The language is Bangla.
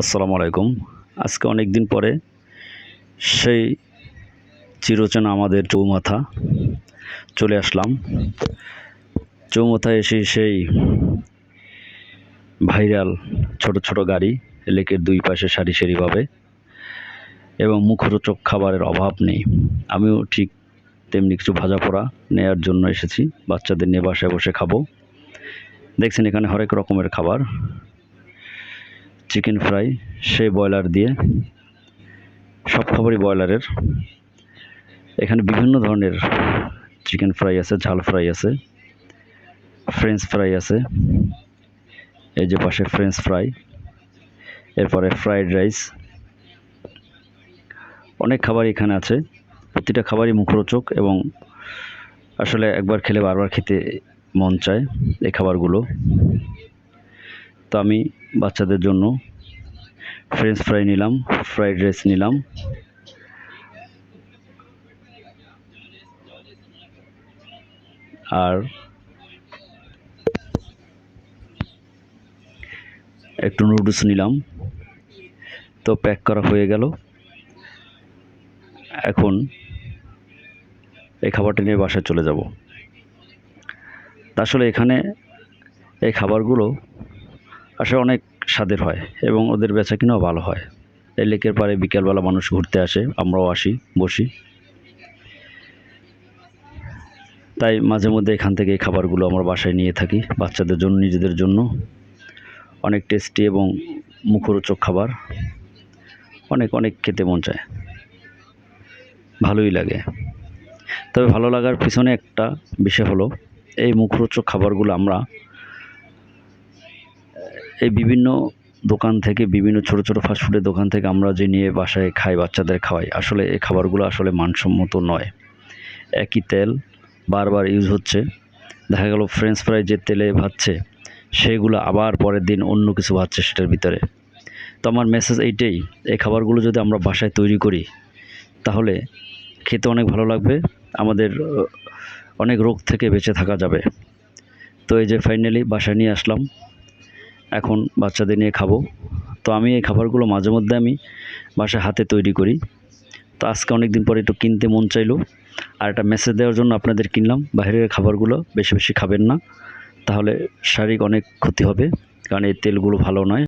আসসালামু আলাইকুম। আজকে অনেক দিন পরে সেই চিরচেনা আমাদের চৌমাথা চলে আসলাম। চৌমাথায় এসে সেই ভাইরাল ছোট ছোট গাড়ি, লেকের দুই পাশে সারি সারিভাবে এবং মুখরোচক খাবারের অভাব নেই। আমিও ঠিক তেমনি কিছু ভাজা পোড়া নেয়ার জন্য এসেছি। বাচ্চাদের নিয়ে বাসায় বসে খাব। দেখছেন এখানে হরেক রকমের খাবার। চিকেন ফ্রাই, সেই ব্রয়লার দিয়ে, সব খাবারই ব্রয়লারের। এখানে বিভিন্ন ধরনের চিকেন ফ্রাই আছে, ঝাল ফ্রাই আছে, ফ্রেঞ্চ ফ্রাই আছে, এই যে পাশে ফ্রেঞ্চ ফ্রাই, এরপরে ফ্রাইড রাইস। অনেক খাবার এখানে আছে, প্রতিটা খাবারই মুখরোচক এবং আসলে একবার খেলে বারবার খেতে মন চায় এই খাবারগুলো। তো আমি বাচ্চাদের জন্য ফ্রেঞ্চ ফ্রাই নিলাম ফ্রাইড রাইস নিলাম। আর একটু নুডলস নিলাম। তো প্যাক করা হয়ে গেল। এখন এই খাবারটা নিয়ে বাসায় চলে যাব। আসলে এখানে এই খাবারগুলো আসলে অনেক স্বাদের হয় এবং ওদের বেচা কিনাও ভালো হয়। এই লেকের পাড়ে বিকেলবেলা মানুষ ঘুরতে আসে, আমরাও আসি, বসি। তাই মাঝে মধ্যে এখান থেকে খাবারগুলো আমরা বাসায় নিয়ে থাকি বাচ্চাদের জন্য, নিজেদের জন্য। অনেক টেস্টি এবং মুখরোচক খাবার। অনেক অনেক খেতে মন চায়। ভালোই লাগে। তবে ভালো লাগার পিছনে একটা বিষয় হলো, এই মুখরোচক খাবারগুলো আমরা এই বিভিন্ন দোকান থেকে, বিভিন্ন ছোট ছোট ফাস্টফুডের দোকান থেকে আমরা যে নিয়ে বাসায় খাই, বাচ্চাদের খাওয়াই, আসলে এই খাবারগুলো আসলে মানসম্মত নয়। একই তেল বারবার ইউজ হচ্ছে। দেখা গেল ফ্রেঞ্চ ফ্রাই যে তেলে ভাজছে, সেগুলো আবার পরের দিন অন্য কিছু ভাজছে সেটার ভিতরে। তো আমার মেসেজ এইটাই, এই খাবারগুলো যদি আমরা বাসায় তৈরি করি, তাহলে খেতে অনেক ভালো লাগবে, আমাদের, অনেক রোগ থেকে বেঁচে থাকা যাবে। তো এই যে ফাইনালি বাসায় নিয়ে আসলাম এখন বাচ্চাদের নিয়ে খাব। তো আমি এই খাবারগুলো মাঝে মধ্যে আমি বাসায় হাতে তৈরি করি। তো আজকে অনেক দিন পরে একটু কিনতে মন চাইলো। আর একটা মেসেজ দেওয়ার জন্য আপনাদের কিনলাম। বাইরের খাবারগুলো বেশি বেশি খাবেন না। তাহলে শারীরিক অনেক ক্ষতি হবে। কারণ এই তেলগুলো ভালো নয়।